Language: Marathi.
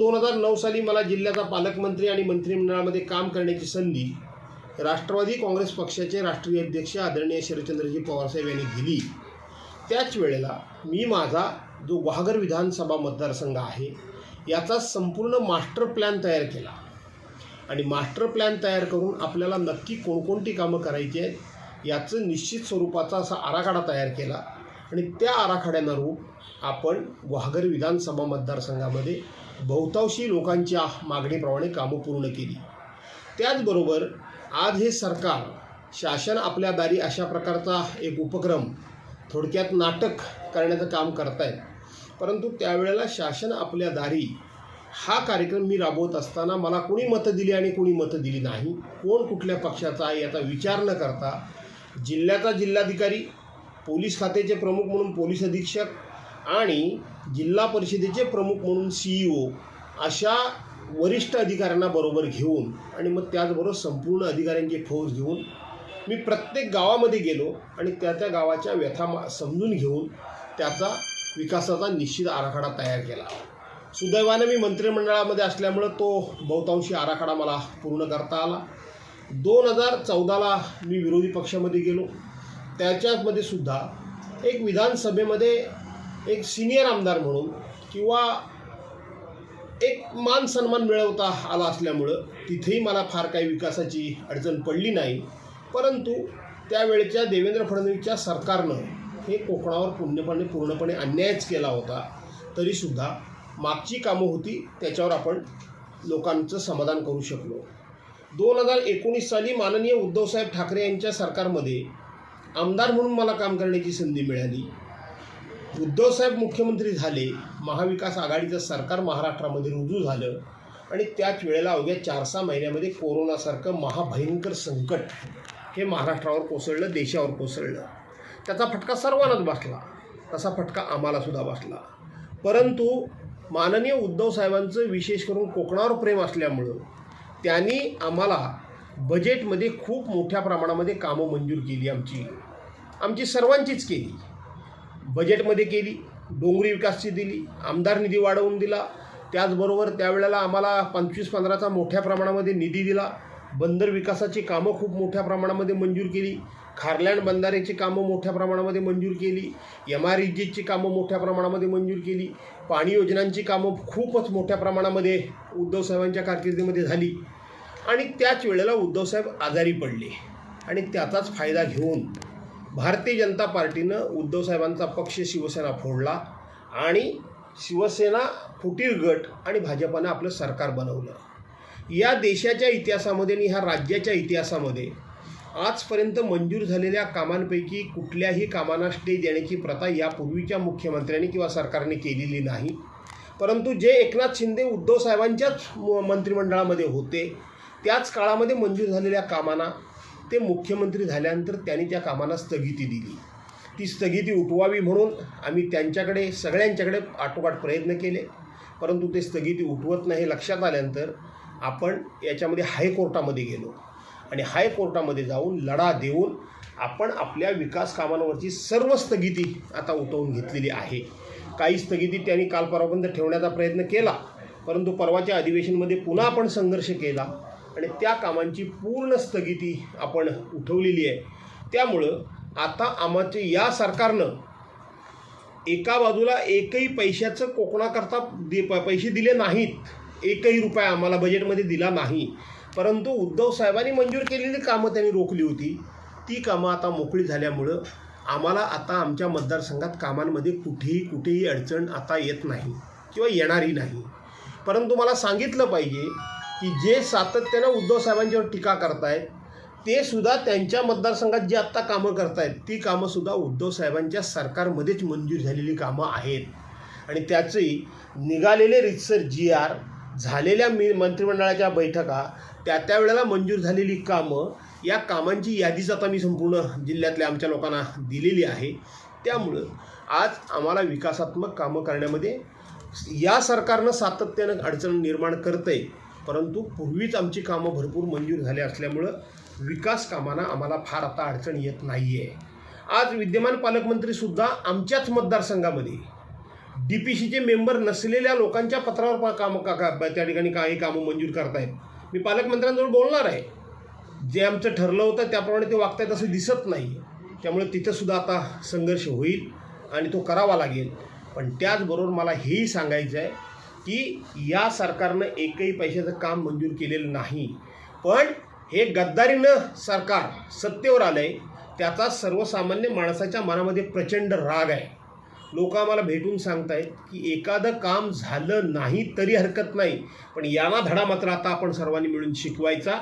दोन हजार नऊ साली मला जिल्ह्याचा पालकमंत्री आणि मंत्रिमंडळामध्ये काम करण्याची संधी राष्ट्रवादी काँग्रेस पक्षाचे राष्ट्रीय अध्यक्ष आदरणीय शरदचंद्रजी पवारसाहेब यांनी दिली. त्याच वेळेला मी माझा जो वाघर विधानसभा मतदारसंघ आहे याचा संपूर्ण मास्टर प्लॅन तयार केला. आणि मास्टर प्लॅन तयार करून आपल्याला नक्की कोणकोणती कामं करायची आहेत याचं निश्चित स्वरूपाचा असा आराखडा तयार केला. आणि त्या आराखड्यानुरूप आपण गुहागर विधानसभा मतदारसंघामध्ये बहुतांशी लोकांच्या मागणीप्रमाणे कामं पूर्ण केली. त्याचबरोबर आज हे सरकार शासन आपल्या दारी अशा प्रकारचा एक उपक्रम थोडक्यात नाटक करण्याचं काम करत परंतु त्यावेळेला शासन आपल्या दारी हा कार्यक्रम मी राबवत असताना मला कोणी मतं दिली आणि कोणी मतं दिली नाही. कोण कुठल्या पक्षाचा आहे याचा विचार न करता जिल्ह्याचा जिल्हाधिकारी पोलीस खात्याचे प्रमुख म्हणून पोलीस अधीक्षक आणि जिल्हा परिषदेचे प्रमुख म्हणून सी ई ओ अशा वरिष्ठ अधिकाऱ्यांना बरोबर घेऊन आणि मग त्याचबरोबर संपूर्ण अधिकाऱ्यांची फौज घेऊन मी प्रत्येक गावामध्ये गेलो आणि त्या त्या गावाच्या व्यथा मा- समजून घेऊन त्याचा विकासाचा निश्चित आराखडा तयार केला. सुदैवाने मी मंत्रिमंडळामध्ये असल्यामुळं तो बहुतांशी आराखडा मला पूर्ण करता आला. दोन हजार चौदाला मी विरोधी पक्षामध्ये गेलो. त्याच्यामध्ये सुद्धा एक विधानसभेमध्ये एक सिनियर आमदार म्हणून किंवा एक मान सन्मान मिळवता आला असल्यामुळं तिथेही मला फार काही विकासाची अडचण पडली नाही. परंतु त्यावेळच्या देवेंद्र फडणवीसच्या सरकारनं हे कोकणावर पूर्णपणे पूर्णपणे अन्यायच केला होता तरीसुद्धा मागची कामं होती त्याच्यावर आपण लोकांचं समाधान करू शकलो. दोन हजार एकोणीस साली माननीय उद्धवसाहेब ठाकरे यांच्या सरकारमध्ये आमदार म्हणून मला काम करण्याची संधी मिळाली. उद्धवसाहेब मुख्यमंत्री झाले महाविकास आघाडीचं सरकार महाराष्ट्रामध्ये रुजू झालं आणि त्याच वेळेला अवघ्या चार सहा महिन्यामध्ये कोरोनासारखं महाभयंकर संकट हे महाराष्ट्रावर कोसळलं देशावर कोसळलं. त्याचा फटका सर्वांनाच बसला. तसा फटका आम्हालासुद्धा बसला. परंतु माननीय उद्धव साहेबांचं विशेष करून कोकणावर प्रेम असल्यामुळं त्यांनी आम्हाला बजेटमध्ये खूप मोठ्या प्रमाणामध्ये कामं मंजूर केली आमची. आमची सर्वांचीच केली. बजेटमध्ये केली डोंगरी विकासची दिली आमदार निधी वाढवून दिला. त्याचबरोबर त्यावेळेला आम्हाला पंचवीस पंधराचा मोठ्या प्रमाणामध्ये निधी दिला. बंदर विकासाची कामं खूप मोठ्या प्रमाणामध्ये मंजूर केली. खारलँड बंधाऱ्याची कामं मोठ्या प्रमाणामध्ये मंजूर केली. एम आर जीची कामं मोठ्या प्रमाणामध्ये मंजूर केली. पाणी योजनांची कामं खूपच मोठ्या प्रमाणामध्ये उद्धवसाहेबांच्या कारकिर्दीमध्ये झाली. आणि त्याच वेळेला उद्धवसाहेब आजारी पडले. आणि त्याचाच फायदा घेऊन भारतीय जनता पार्टीनं उद्धवसाहेबांचा पक्ष शिवसेना फोडला आणि शिवसेना फुटीर गट आणि भाजपानं आपलं सरकार बनवलं. या देशाच्या इतिहासामध्ये आणि ह्या राज्याच्या इतिहासामध्ये आजपर्यंत मंजूर झालेल्या कामांपैकी कुठल्याही कामांना स्टे देण्याची प्रथा यापूर्वीच्या मुख्यमंत्र्यांनी किंवा सरकारने केलेली नाही. परंतु जे एकनाथ शिंदे उद्धव साहेबांच्याच म- मंत्रिमंडळामध्ये होते त्याच काळामध्ये मंजूर झालेल्या कामांना ते मुख्यमंत्री झाल्यानंतर त्यांनी त्या कामांना स्थगिती दिली. ती स्थगिती उठवावी म्हणून आम्ही त्यांच्याकडे सगळ्यांच्याकडे आटोकाट प्रयत्न केले. परंतु ते स्थगिती उठवत नाही. लक्षात आल्यानंतर आपण याच्यामध्ये हायकोर्टामध्ये गेलो. आणि हायकोर्टामध्ये जाऊन लढा देऊन आपण आपल्या विकास कामांवरची सर्व स्थगिती आता उठवून घेतलेली आहे. काही स्थगिती त्यांनी काल परवापर्यंत ठेवण्याचा प्रयत्न केला. परंतु परवाच्या अधिवेशनमध्ये पुन्हा आपण संघर्ष केला. आणि त्या कामांची पूर्ण स्थगिती आपण उठवलेली आहे. त्यामुळं आता आमचे या सरकारनं एका बाजूला एकही पैशाचं कोकणाकरता दे प- पैसे दिले नाहीत. एकही रुपया आम्हाला बजेटमध्ये दिला नाही. परंतु उद्धव साहेबांनी मंजूर केलेली कामं त्यांनी रोखली होती. ती कामं आता मोकळी झाल्यामुळं आम्हाला आता आमच्या मतदारसंघात कामांमध्ये कुठेही कुठेही अडचण आता येत नाही किंवा येणारही नाही. परंतु मला सांगितलं पाहिजे की जे सातत्यानं उद्धव साहेबांच्यावर टीका करतायत ते सुद्धा त्यांच्या मतदारसंघात जी आत्ता कामं करतायत ती कामंसुद्धा उद्धव साहेबांच्या सरकारमध्येच मंजूर झालेली कामं आहेत. आणि त्याचंही निघालेले रितसर जी आर झालेल्या मी मंत्रिमंडळाच्या बैठका त्या त्या वेळेला मंजूर झालेली कामं या कामांची यादीच आता मी संपूर्ण जिल्ह्यातल्या आमच्या लोकांना दिलेली आहे. त्यामुळं आज आम्हाला विकासात्मक कामं करण्यामध्ये या सरकारनं सातत्यानं अडचण निर्माण करतंय. परंतु पूर्वीच आमची कामं भरपूर मंजूर झाली असल्यामुळं विकास कामांना आम्हाला फार आता अडचण येत नाही आहे आज विद्यमान पालकमंत्रीसुद्धा आमच्याच मतदारसंघामध्ये डी पी सीचे मेंबर नसलेल्या लोकांच्या पत्रावर पा काम का का त्या ठिकाणी काही कामं मंजूर करतायत. मी पालकमंत्र्यांजवळ बोलणार आहे. जे आमचं ठरलं होतं त्याप्रमाणे ते वागतायत असं दिसत नाही. त्यामुळे तिथंसुद्धा आता संघर्ष होईल आणि तो करावा लागेल. पण त्याचबरोबर मला हेही सांगायचं आहे की या सरकारनं एकही पैशाचं काम मंजूर केलेलं नाही. पण हे गद्दारीनं सरकार सत्तेवर आलं आहे त्याचा सर्वसामान्य माणसाच्या मनामध्ये प्रचंड राग आहे. लोक आम्हाला भेटून सांगतायत की एखादं काम झालं नाही तरी हरकत नाही पण यांना धडा मात्र आता आपण सर्वांनी मिळून शिकवायचा.